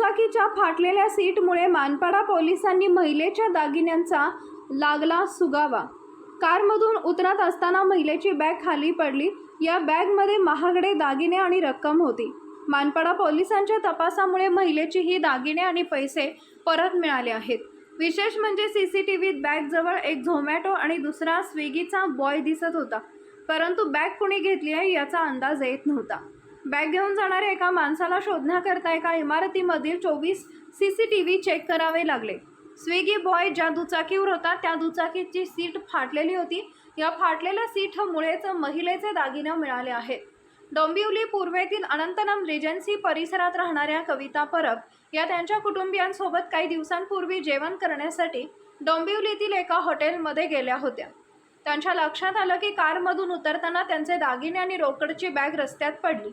दुचाकीच्या फाटलेल्या सीटमुळे मानपाडा पोलिसांनी महिलेच्या दागिन्यांचा लागला सुगावा. कारमधून उतरत असताना महिलेची बॅग खाली पडली. या बॅगमध्ये महागडे दागिने आणि रक्कम होती. मानपाडा पोलिसांच्या तपासामुळे महिलेची ही दागिने आणि पैसे परत मिळाले आहेत. विशेष म्हणजे सी सी टी व्हीत बॅगजवळ एक झोमॅटो आणि दुसरा स्विगीचा बॉय दिसत होता. परंतु बॅग कुणी घेतली आहे याचा अंदाज येत नव्हता. बॅग घेऊन जाणाऱ्या एका माणसाला शोधण्याकरता एका इमारतीमधील चोवीस C C T V check करावे लागले. स्विगी बॉय ज्या दुचाकीवर होता त्या दुचाकीची सीट फाटलेली होती. या फाटलेल्या सीटमुळेच महिलेचे दागिने मिळाले आहेत. डोंबिवली पूर्वेतील अनंतनम रिजन्सी परिसरात राहणाऱ्या कविता परब या त्यांच्या कुटुंबियांसोबत काही दिवसांपूर्वी जेवण करण्यासाठी डोंबिवलीतील एका हॉटेलमध्ये गेल्या होत्या. त्यांच्या लक्षात आलं की कारमधून उतरताना त्यांचे दागिने आणि रोकडची बॅग रस्त्यात पडली.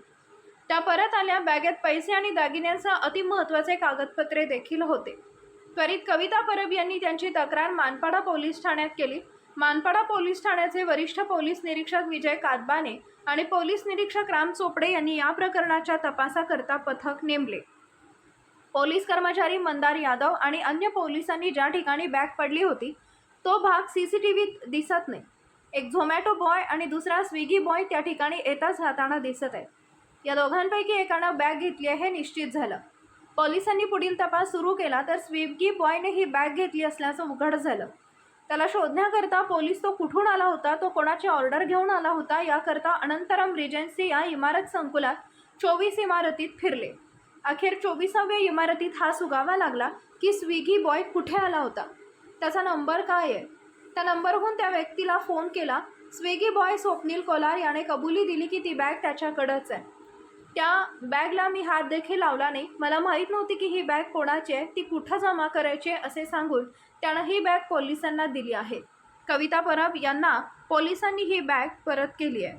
त्या परत आल्या बॅगेत पैसे आणि दागिन्यांसह अतिमहत्वाचे कागदपत्रे देखील होते. त्वरित कविता परब यांनी त्यांची तक्रार मानपाडा पोलीस ठाण्यात केली. मानपाडा पोलीस ठाण्याचे वरिष्ठ पोलीस निरीक्षक विजय कादबाने आणि पोलीस निरीक्षक राम चोपडे यांनी या प्रकरणाच्या तपासाकरता पथक नेमले. पोलीस कर्मचारी मंदार यादव आणि अन्य पोलिसांनी ज्या ठिकाणी बॅग पडली होती तो भाग सी सी टी व्हीत दिसत नाही. एक झोमॅटो बॉय आणि दुसरा स्विगी बॉय त्या ठिकाणी येताच राहताना दिसत आहे. या दोघांपैकी एकानं बॅग घेतली आहे हे निश्चित झालं. पोलिसांनी पुढील तपास सुरू केला तर स्विगी बॉयने ही बॅग घेतली असल्याचं उघड झालं. त्याला शोधण्याकरता पोलीस तो कुठून आला होता तो कोणाची ऑर्डर घेऊन आला होता याकरता अनंतरम रिजन्सी या इमारत संकुलात चोवीस इमारतीत फिरले. अखेर चोवीसाव्या इमारतीत हा सुगावा लागला की स्विगी बॉय कुठे आला होता? त्याचा नंबर काय आहे? त्या नंबरहून त्या व्यक्तीला फोन केला स्विगी बॉय स्वप्नील कोलार याने कबुली दिली की ती बॅग त्याच्याकडंच आहे. त्या बॅगला मी हात देखील लावला नाही. मला माहीत नव्हती की ही बॅग कोणाची आहे ती कुठं जमा करायची आहे असे सांगून त्यानं ही बॅग पोलिसांना दिली आहे. कविता परब यांना पोलिसांनी ही बॅग परत केली आहे.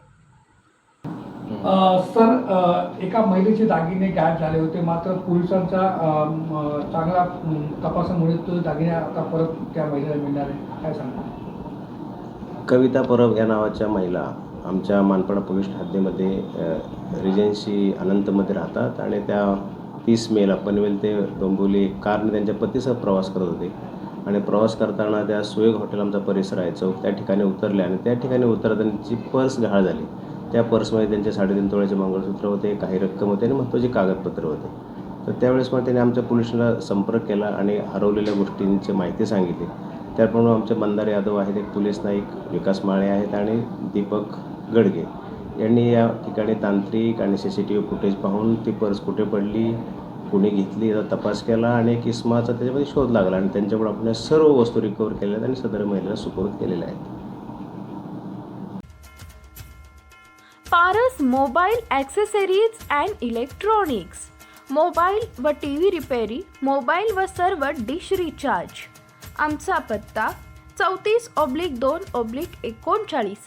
सर एका महिलेचे दागिने गायब झाले होते. मात्र चांगल्या म, तपासामुळे तो दागिने आता परत त्या महिलेला मिळणार आहे. काय सांगता कविता परब या नावाच्या महिला आमच्या मानपाडा पोलीस हद्दीमध्ये रिजन्सी अनंतमध्ये राहतात आणि त्या तीस मेला पनवेल ते डोंबिवली कारने त्यांच्या पतीसह प्रवास करत होते. आणि प्रवास करताना त्या सुयोग हॉटेल आमचा परिसर आहे चौक त्या ठिकाणी उतरल्या आणि त्या ठिकाणी उतरताना त्यांची पर्स गहाळ झाली. त्या पर्समध्ये त्यांचे साडेतीन तोळ्याचे मंगळसूत्र होते काही रक्कम होते आणि महत्त्वाचे कागदपत्र होते. तर त्यावेळेस मग त्यांनी आमच्या पोलिसला संपर्क केला आणि हरवलेल्या गोष्टींची माहिती सांगितली. त्याप्रमाणे आमचे मंदार यादव आहेत एक पोलीस नाईक विकास माळे आहेत आणि दीपक गडगे. यांनी या ठिकाणी तांत्रिक आणि C C T V footage पाहून ती पर्स कुठे पडली कुणी घेतली याचा तपास केला आणि एक त्याच्यामध्ये शोध लागला आणि त्यांच्याकडून आपण सर्व वस्तू रिकवर केल्या आहेत आणि सदर महिलेला सुपूर्द केलेल्या आहेत. Paras mobile accessories and electronics mobile व टी व्ही रिपेरी मोबाईल व सर्व डिश रिचार्ज आमचा पत्ता चौतीस ऑब्लिक दोन ऑब्लिक एकोणचाळीस.